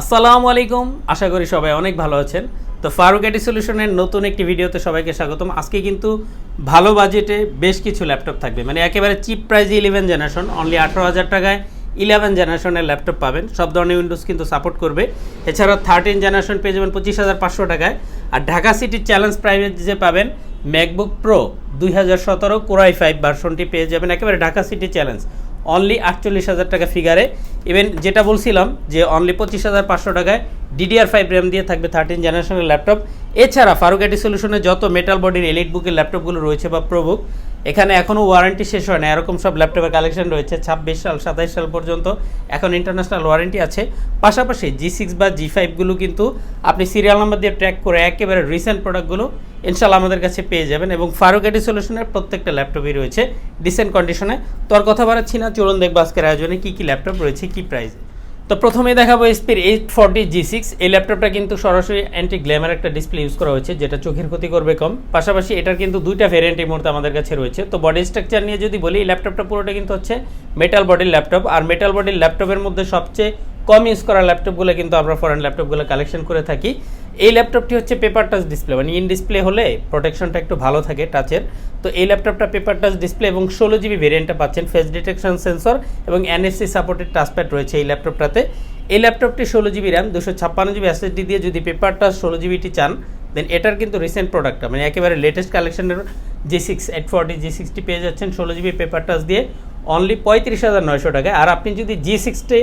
আসসালামু আলাইকুম। আশা করি সবাই অনেক ভালো আছেন। তো ফারুক এটি সলিউশনের নতুন একটি ভিডিওতে সবাইকে স্বাগতম। আজকে কিন্তু ভালো বাজেটে বেশ কিছু ল্যাপটপ থাকবে। মানে একেবারে চিপ প্রাইজে ইলেভেন জেনারেশন অনলি আঠারো হাজার টাকায় ইলেভেন জেনারেশনের ল্যাপটপ পাবেন। সব ধরনের উইন্ডোজ কিন্তু সাপোর্ট করবে। এছাড়াও থার্টিন জেনারেশন পেয়ে যাবেন পঁচিশ হাজার পাঁচশো টাকায়। আর ঢাকা সিটির চ্যালেঞ্জ প্রাইভেট যে পাবেন ম্যাকবুক প্রো দুই হাজার সতেরো কোরাই ফাইভ ভার্সনটি পেয়ে যাবেন। একেবারে ঢাকা সিটি চ্যালেঞ্জ অনলি আটচল্লিশ হাজার টাকা ফিগারে ইভেন যেটা বলছিলাম যে অনলি পঁচিশ হাজার পাঁচশো টাকায় ডিডিআর ফাইভ র্যাম দিয়ে থাকবে থার্টিন জেনারেশনের ল্যাপটপ এছাড়া ফারুকাটি সলিউশনে যত মেটাল বডির এলিট বুকের ল্যাপটপগুলো রয়েছে বা প্রবুক এখানে এখনও ওয়ারেন্টি শেষ হয় না। এরকম সব ল্যাপটপের কালেকশন রয়েছে ছাব্বিশ সাল, সাতাইশ সাল পর্যন্ত। এখন ইন্টারন্যাশনাল ওয়ারেন্টি আছে। পাশাপাশি জি সিক্স বা জি ফাইভগুলো কিন্তু আপনি সিরিয়াল নাম্বার দিয়ে ট্র্যাক করে একেবারে রিসেন্ট প্রোডাক্টগুলো ইনশাল্লাহ আমাদের কাছে পেয়ে যাবেন এবং ফারুকাটি সলিউশনের প্রত্যেকটা ল্যাপটপই রয়েছে। ডিসেন্ট কন্ডিশনে তো আর কথা বাড়াচ্ছি না। চলুন দেখব আজকের আয়োজনে কী কী ল্যাপটপ রয়েছে কী প্রাইস তো প্রথমে দেখাবো এসপির এইট ফর্টি জি সিক্স এই ল্যাপটপটা কিন্তু সরাসরি অ্যান্টি গ্ল্যামার একটা ডিসপ্লে ইউজ করা হয়েছে, যেটা চোখের ক্ষতি করবে কম। পাশাপাশি এটার কিন্তু দুইটা ভ্যারিয়েন্ট এই মুহূর্তে আমাদের কাছে রয়েছে। তো বডি স্ট্রাকচার নিয়ে যদি বলি, এই ল্যাপটপটা পুরোটা কিন্তু হচ্ছে মেটাল বডির ল্যাপটপ আর মেটাল বডির ল্যাপটপের মধ্যে সবচেয়ে কম ইউজ করা ল্যাপটপগুলো কিন্তু আমরা ফরেন ল্যাপটপগুলো কালেকশন করে থাকি। এই ল্যাপটপটি হচ্ছে পেপার টাচ ডিসপ্লে মানে ইন ডিসপ্লে হলে প্রোটেকশনটা একটু ভালো থাকে টাচের তো এই ল্যাপটপটা পেপার টাচ ডিসপ্লে এবং ষোলো জিবি ভেরিয়েন্টটা পাচ্ছেন ফেস ডিটেকশন সেন্সর এবং এনএসসি সাপোর্টেড টাচপ্যাড রয়েছে এই ল্যাপটপটাতে এই ল্যাপটপটি ষোলো জিবি র্যাম দুশো ছাপ্পান্ন জিবি এসএসডি দিয়ে যদি পেপার টাচ ষোলো জিবিটি চান দেন এটার কিন্তু রিসেন্ট প্রোডাক্টটা মানে একেবারে লেটেস্ট কালেকশনের G six eight forty G sixty পেয়ে যাচ্ছেন ষোলো জিবি পেপার টাচ দিয়ে অনলি পঁয়ত্রিশ হাজার নয়শো টাকায়। আর আপনি যদি G sixty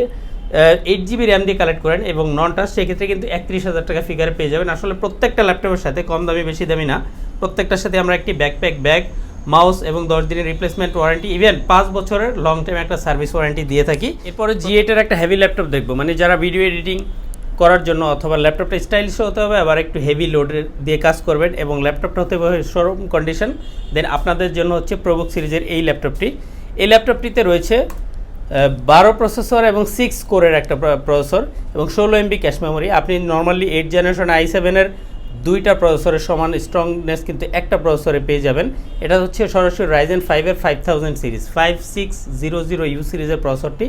eight GB RAM দিয়ে কালেক্ট করেন এবং নন টাচ সেক্ষেত্রে কিন্তু একত্রিশ হাজার টাকা ফিগারে পেয়ে যাবেন। আসলে প্রত্যেকটা ল্যাপটপের সাথে কম দামি, বেশি দামি না। প্রত্যেকটার সাথে আমরা একটি ব্যাকপ্যাক ব্যাগ মাউস এবং দশ দিনের রিপ্লেসমেন্ট ওয়ারেন্টি ইভেন পাঁচ বছরের লং টাইম একটা সার্ভিস ওয়ারেন্টি দিয়ে থাকি। এরপরে জি এটার একটা হেভি ল্যাপটপ দেখব। মানে যারা ভিডিও এডিটিং করার জন্য অথবা ল্যাপটপটা স্টাইলিশ হতে হবে, আবার একটু হেভি লোডের দিয়ে কাজ করবেন এবং ল্যাপটপটা হতে হবে শোরুম কন্ডিশন দেন আপনাদের জন্য হচ্ছে প্রবুক সিরিজের এই ল্যাপটপটি এই ল্যাপটপটিতে রয়েছে বারো প্রসেসর এবং সিক্স কোরের একটা প্রসেসর এবং ষোলো এমবি ক্যাশ মেমোরি আপনি নর্মালি এইট জেনারেশন আই সেভেনের দুইটা প্রসেসরের সমান স্ট্রংনেস কিন্তু একটা প্রসেসরে পেয়ে যাবেন। এটা হচ্ছে সরাসরি রাইজেন ফাইভের five thousand series five six zero zero U সিরিজের প্রসেসরটি,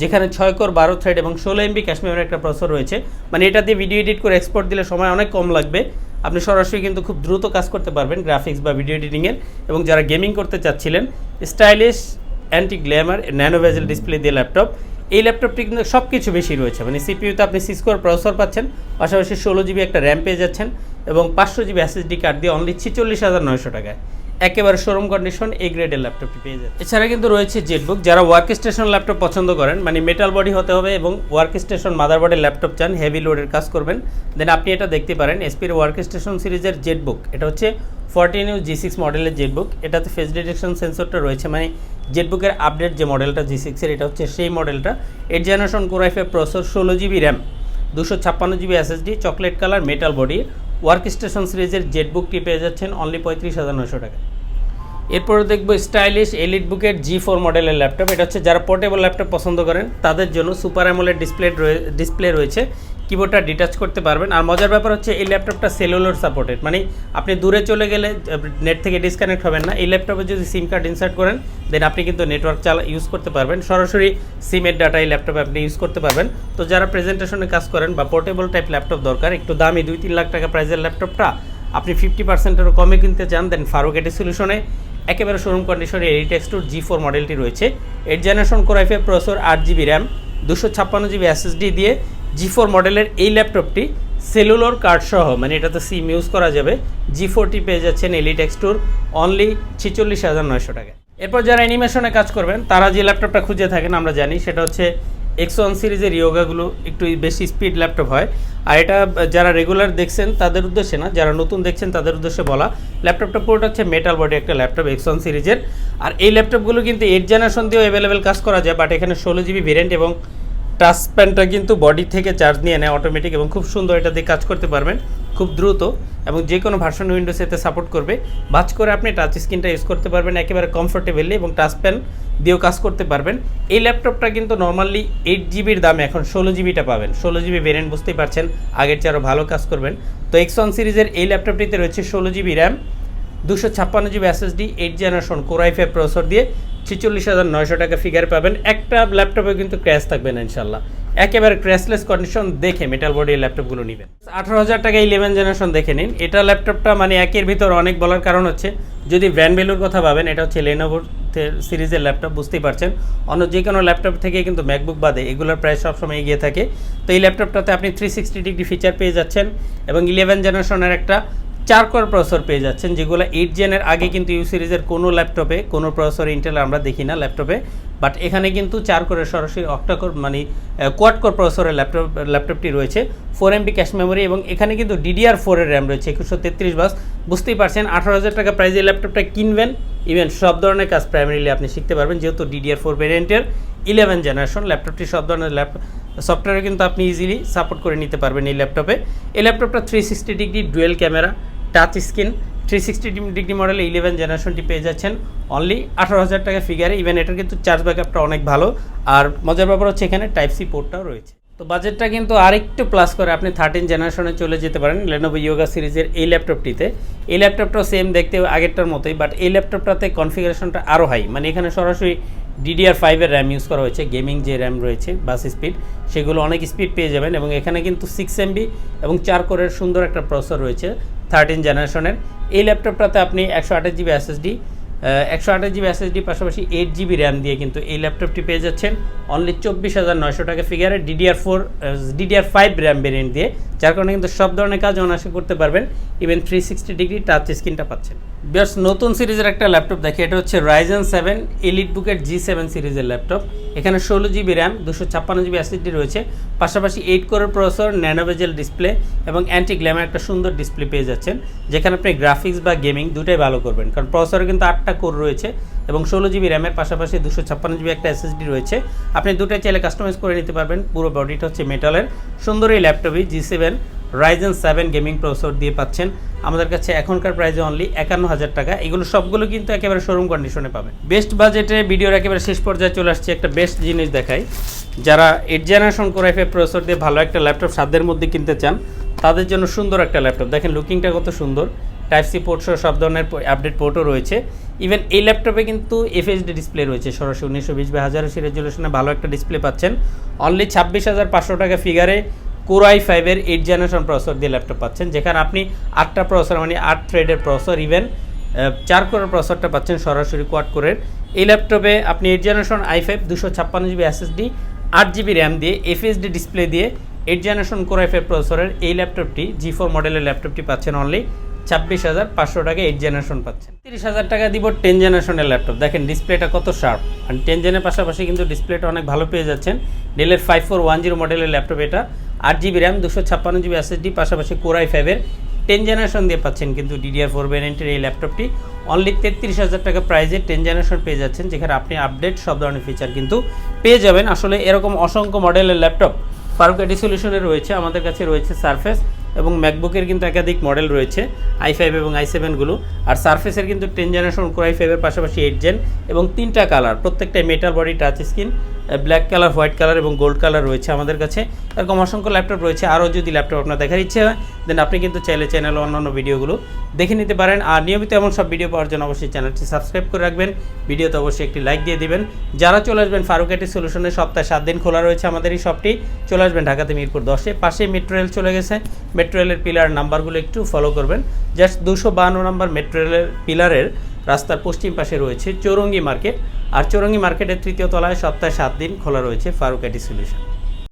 যেখানে ছয় কোর বারো থ্রেড এবং ষোলো এমবি ক্যাশ মেমোরি একটা প্রসেসর রয়েছে। মানে এটা দিয়ে ভিডিও এডিট করে এক্সপোর্ট দিলে সময় অনেক কম লাগবে। আপনি সরাসরি কিন্তু খুব দ্রুত কাজ করতে পারবেন গ্রাফিক্স বা ভিডিও এডিটিংয়ের এবং যারা গেমিং করতে চাচ্ছিলেন stylish anti glamour nano bezel display দিয়ে ল্যাপটপ এই ল্যাপটপটি কিন্তু সব কিছু বেশি রয়েছে। মানে সিপিউতে আপনি সিসকোর প্রসেসর পাচ্ছেন, পাশাপাশি ষোলো জিবি একটা র্যাম পেয়ে যাচ্ছেন এবং পাঁচশো জিবি এসএসডি কার্ড দিয়ে অনলি ছিচল্লিশ হাজার নয়শো টাকায়। একেবারে শোরুম কন্ডিশন এ গ্রেডের ল্যাপটপটি পেয়ে যাচ্ছে এছাড়া কিন্তু রয়েছে জেটবুক যারা ওয়ার্ক স্টেশন ল্যাপটপ পছন্দ করেন মানে মেটাল বডি হতে হবে এবং ওয়ার্ক স্টেশন মাদার বডির ল্যাপটপ চান হেভি লোডের কাজ করবেন। দেন আপনি এটা দেখতে পারেন এসপির ওয়ার্ক স্টেশন সিরিজের জেটবুক এটা হচ্ছে ফোরটিন ইউ জি সিক্স মডেলের জেটবুক এটাতে ফেস ডিটেকশন সেন্সরটা রয়েছে মানে জেটবুকের আপডেট যে মডেলটা জি সিক্সের এটা হচ্ছে সেই মডেলটা eight generation core i five processor ষোলো জিবি র্যাম দুশো ছাপ্পান্ন GB SSD chocolate colour metal body work station সিরিজের জেট বুকটি পেয়ে যাচ্ছেন অনলি পঁয়ত্রিশ হাজার নশো টাকা এরপরে দেখব স্টাইলিশ এলিট বুকের জি ফোর মডেলের ল্যাপটপ এটা হচ্ছে যারা পোর্টেবল ল্যাপটপ পছন্দ করেন, তাদের জন্য সুপার অ্যামোলেড ডিসপ্লে ডিসপ্লে রয়েছে। কিবোর্ডটা ডিটাচ করতে পারবেন। আর মজার ব্যাপার হচ্ছে এই ল্যাপটপটা সেলুলার সাপোর্টেড মানে আপনি দূরে চলে গেলে নেট থেকে ডিসকানেক্ট হবেন না। এই ল্যাপটপে যদি সিম কার্ড ইনসার্ট করেন দেন আপনি কিন্তু নেটওয়ার্ক চালা ইউজ করতে পারবেন। সরাসরি সিমের ডাটা এই ল্যাপটপে আপনি ইউজ করতে পারবেন। তো যারা প্রেজেন্টেশনে কাজ করেন বা পোর্টেবল টাইপ ল্যাপটপ দরকার, একটু দামি দুই তিন লাখ টাকা প্রাইজের ল্যাপটপটা আপনি ফিফটি পার্সেন্টেরও কমে কিনতে চান দেন ফারুক এটি সলিউশনে একেবারে শোরুম কন্ডিশনে eight X two G four মডেলটি রয়েছে। Eight generation core i five processor আট জিবি র্যাম দুশো ছাপ্পান্ন জিবি এসএসডি দিয়ে জি ফোর মডেলের এই ল্যাপটপটি সেলুলোর কার্ড সহ মানে এটাতে সিম ইউজ করা যাবে। জি ফোরটি পেয়ে যাচ্ছেন এলিট এক্স টুর অনলি ছিচল্লিশ হাজার নয়শো টাকা এরপর যারা অ্যানিমেশনে কাজ করবেন, তারা যে ল্যাপটপটা খুঁজে থাকেন, আমরা জানি, সেটা হচ্ছে এক্স ওয়ান সিরিজের ইয়োগাগুলো একটু বেশি স্পিড ল্যাপটপ হয়। আর এটা, যারা রেগুলার দেখছেন, তাদের উদ্দেশ্যে না, যারা নতুন দেখছেন, তাদের উদ্দেশ্যে বলা ল্যাপটপটা পুরোটা হচ্ছে মেটাল বডি একটা ল্যাপটপ এক্স ওয়ান সিরিজের। আর এই ল্যাপটপগুলো কিন্তু এইট জেনারেশন দিয়েও অ্যাভেলেবেল কাজ করা যায় বাট এখানে ষোলো জিবি ভেরিয়েন্ট এবং টাচ প্যানটা কিন্তু বডি থেকে চার্জ নিয়ে নেয় অটোমেটিক এবং খুব সুন্দর এটা দিয়ে কাজ করতে পারবেন, খুব দ্রুত। এবং যে কোনো ভার্সন উইন্ডোজ এতে সাপোর্ট করবে। বাজ করে আপনি টাচ স্ক্রিনটা ইউজ করতে পারবেন, একেবারে কমফোর্টেবলি এবং টাচ প্যান দিয়েও কাজ করতে পারবেন। এই ল্যাপটপটা কিন্তু নর্মালি এইট জিবির দামে এখন ষোলো জিবিটা পাবেন। ষোলো জিবি ভেরিয়েন্ট বুঝতেই পারছেন, আগের চেয়ে আরও ভালো কাজ করবেন। তো এক্স ওয়ান সিরিজের এই ল্যাপটপটিতে রয়েছে ষোলো জিবি র্যাম দুশো ছাপ্পান্ন GB SSD eight generation core i five processor দিয়ে ছেচল্লিশ হাজার নয়শো টাকা ফিগার পাবেন। একটা ল্যাপটপে কিন্তু ক্র্যাশ থাকবে না ইনশাল্লাহ একেবারে ক্র্যাশলেস কন্ডিশন দেখে মেটাল বডির ল্যাপটপগুলো নেবেন। আঠারো হাজার টাকা ইলেভেন জেনারেশন দেখে নিন। এটা ল্যাপটপটা মানে একের ভিতর অনেক বলার কারণ হচ্ছে, যদি ব্র্যান্ড ভ্যালুর কথা ভাবেন, এটা হচ্ছে লেনোভোর সিরিজের ল্যাপটপ বুঝতেই পারছেন। অন্য যে কোনো ল্যাপটপ থেকে কিন্তু ম্যাকবুক বাদে, এগুলোর প্রায় সবসময় এগিয়ে থাকে। তো এই ল্যাপটপটাতে আপনি থ্রি সিক্সটি ডিগ্রি ফিচার পেয়ে যাচ্ছেন এবং ইলেভেন জেনারেশনের একটা চার কোর প্রসেসর পেয়ে যাচ্ছেন, যেগুলো এইট জেনের আগে কিন্তু ইউ সিরিজের কোনো ল্যাপটপে কোনো প্রসেসর ইন্টেল আমরা দেখি না ল্যাপটপে বাট এখানে কিন্তু চার কোরের সরাসরি অক্টাকোর মানে কোয়াড কোর প্রসেসরের ল্যাপটপ ল্যাপটপটি রয়েছে ফোর এমবি ক্যাশ মেমোরি এবং এখানে কিন্তু ডিডিআর ফোরের র্যাম রয়েছে, একুশশো তেত্রিশ বাস বুঝতেই পারছেন, আঠারো হাজার টাকা প্রাইজে ল্যাপটপটা কিনবেন ইভেন সব ধরনের কাজ প্রাইমারিলি আপনি শিখতে পারবেন, যেহেতু ডিডিআর ফোর ভেরিয়েন্টের ইলেভেন জেনারেশন ল্যাপটপটি সব ধরনের ল্যাপ সফটওয়্যারে কিন্তু আপনি ইজিলি সাপোর্ট করে নিতে পারবেন এই ল্যাপটপে এই ল্যাপটপটা three sixty degree dual camera touch screen three sixty degree model eleven জেনারেশনটি পেয়ে যাচ্ছেন। অনলি আঠারো হাজার টাকা ফিগারে ইভেন এটার কিন্তু চার্জ ব্যাকআপটা অনেক ভালো। আর মজার ব্যাপার হচ্ছে এখানে টাইপ সি পোর্টটাও রয়েছে। তো বাজেটটা কিন্তু আরেকটু প্লাস করে আপনি থার্টিন জেনারেশনে চলে যেতে পারেন লেনোভো ইয়োগা সিরিজের এই ল্যাপটপটিতে এই ল্যাপটপটাও সেম দেখতে আগেরটার মতোই বাট এই ল্যাপটপটাতে কনফিগারেশনটা আরও হাই মানে এখানে সরাসরি ডিডিআর ফাইভের র্যাম ইউজ করা হয়েছে গেমিং যে র্যাম রয়েছে, বাস স্পিড সেগুলো অনেক স্পিড পেয়ে যাবেন এবং এখানে কিন্তু সিক্স এমবি এবং চার কোরের সুন্দর একটা প্রসেসর রয়েছে থার্টিন জেনারেশনের এই ল্যাপটপটাতে আপনি একশো আঠাশ জিবি এসএসডি একশো আঠাশ জিবি এসএসডি পাশাপাশি এইট জিবি র্যাম দিয়ে কিন্তু এই ল্যাপটপটি পেয়ে যাচ্ছেন। অনলি চব্বিশ হাজার নয়শো টাকা ফিগারে DDR four DDR five RAM variant দিয়ে, যার কারণে কিন্তু সব ধরনের কাজ অনায়াসে করতে পারবেন। Even three sixty degree touch স্ক্রিনটা পাচ্ছেন। বেশ নতুন সিরিজের একটা ল্যাপটপ দেখি, এটা হচ্ছে রাইজেন সেভেন এলিট বুকের জি সেভেন সিরিজের ল্যাপটপ এখানে ষোলো জিবি র্যাম, দুশো ছাপ্পান্ন জিবি এসএসডি রয়েছে। পাশাপাশি এইট কোরের প্রসেসর ন্যানোভেজেল ডিসপ্লে এবং অ্যান্টি গ্ল্যামার একটা সুন্দর ডিসপ্লে পেয়ে যাচ্ছেন, যেখানে আপনি গ্রাফিক্স বা গেমিং দুটাই ভালো করবেন। কারণ প্রসেসরে কিন্তু আটটা কোর রয়েছে এবং ষোলো জিবি র্যামের পাশাপাশি দুশো ছাপ্পান্ন জিবি একটা এসএসডি রয়েছে। আপনি দুটাই চাইলে কাস্টমাইজ করে নিতে পারবেন। পুরো বডিটা হচ্ছে মেটালের সুন্দর এই ল্যাপটপই G seven Ryzen seven gaming processor দিয়ে পাচ্ছেন। আমাদের কাছে এখনকার প্রাইসে অনলি একান্ন হাজার টাকা। এগুলো সবগুলো কিন্তু একেবারে শোরুম কন্ডিশনে পাবেন বেস্ট বাজেটে ভিডিওর একেবারে শেষ পর্যায়ে চলে আসছে একটা বেস্ট জিনিস দেখাই। যারা eight generation core F processor দিয়ে ভালো একটা ল্যাপটপ সাধ্যের মধ্যে কিনতে চান, তাদের জন্য সুন্দর একটা ল্যাপটপ দেখেন লুকিংটা কত সুন্দর। টাইপ সি পোর্ট সহ সব ধরনের আপডেট পোর্টও রয়েছে। ইভেন এই ল্যাপটপে কিন্তু এফএইচডি ডিসপ্লে রয়েছে। সরাসরি উনিশশো বিশ বা হাজার আশি রেজুলেশনে ভালো একটা ডিসপ্লে পাচ্ছেন। অনলি ছাব্বিশ হাজার পাঁচশো টাকা ফিগারে কোরাই ফাইভের এইট জেনারেশন প্রসেসর দিয়ে ল্যাপটপ পাচ্ছেন, যেখানে আপনি আটটা প্রসেসর মানে আট থ্রেডের প্রসেসর ইভেন চার কোরের প্রসেসরটা পাচ্ছেন সরাসরি কোয়াড কোরের এই ল্যাপটপে আপনি এইট জেনারেশন আই ফাইভ দুশো ছাপ্পান্ন জিবি এসএসডি আট জিবি র্যাম দিয়ে এফএসডি ডিসপ্লে দিয়ে eight generation core i five প্রসেসরের এই ল্যাপটপটি জি ফোর মডেলের ল্যাপটপটি পাচ্ছেন অনলি ছাব্বিশ হাজার পাঁচশো টাকা এইট জেনারেশন পাচ্ছেন। তিরিশ হাজার টাকা দিব টেন জেনারেশনের ল্যাপটপ দেখেন ডিসপ্লেটা কত শার্প আর টেন জেনের পাশাপাশি কিন্তু ডিসপ্লেটা অনেক ভালো পেয়ে যাচ্ছেন। ডেলের ফাইভ ফোর ওয়ান জিরো মডেলের ল্যাপটপ এটা। আট জিবি র্যাম দুশো ছাপ্পান্ন জিবি এসএসডি পাশাপাশি কোরাই ফাইভের টেন জেনারেশন দিয়ে পাচ্ছেন কিন্তু ডিডিআর ফোর ভ্যারিয়েন্টের এই ল্যাপটপটি অনলি তেত্রিশ হাজার টাকা প্রাইজে টেন জেনারেশন পেয়ে যাচ্ছেন, যেখানে আপনি আপডেট সব ধরনের ফিচার কিন্তু পেয়ে যাবেন। আসলে এরকম অসংখ্য মডেলের ল্যাপটপ ফারুক এডি সলিউশনে রয়েছে, আমাদের কাছে রয়েছে সারফেস এবং ম্যাকবুকের কিন্তু একাধিক মডেল রয়েছে আই ফাইভ এবং আই সেভেনগুলো আর সারফেসের কিন্তু টেন জেনারেশন কোর আই ফাইভের পাশাপাশি এইট জেন এবং তিনটা কালার প্রত্যেকটাই metal body touch screen black colour white colour এবং গোল্ড কালার রয়েছে আমাদের কাছে। এরকম অসংখ্য ল্যাপটপ রয়েছে, আরও যদি ল্যাপটপ আপনার দেখার ইচ্ছে হয় দেন আপনি কিন্তু চাইলে চ্যানেলে অন্যান্য ভিডিওগুলো দেখে নিতে পারেন। আর নিয়মিত এমন সব ভিডিও পাওয়ার জন্য অবশ্যই চ্যানেলটি সাবস্ক্রাইব করে রাখবেন। ভিডিওতে অবশ্যই একটি লাইক দিয়ে দিবেন। যারা চলে আসবেন ফারুকাটি সলিউশনের সপ্তাহে সাত দিন খোলা রয়েছে আমাদের এই শপটি চলে আসবেন ঢাকাতে মিরপুর দশে, পাশেই মেট্রো রেল চলে গেছে। মেট্রো রেলের পিলার নাম্বারগুলো একটু ফলো করবেন। জাস্ট দুশো বাহান্ন নম্বর মেট্রো রেলের পিলারের রাস্তার পশ্চিম পাশে রয়েছে চৌরঙ্গি মার্কেট। আর চৌরঙ্গি মার্কেটের তৃতীয় তলায় সপ্তাহে সাত দিন খোলা রয়েছে ফারুকাটি সলিউশন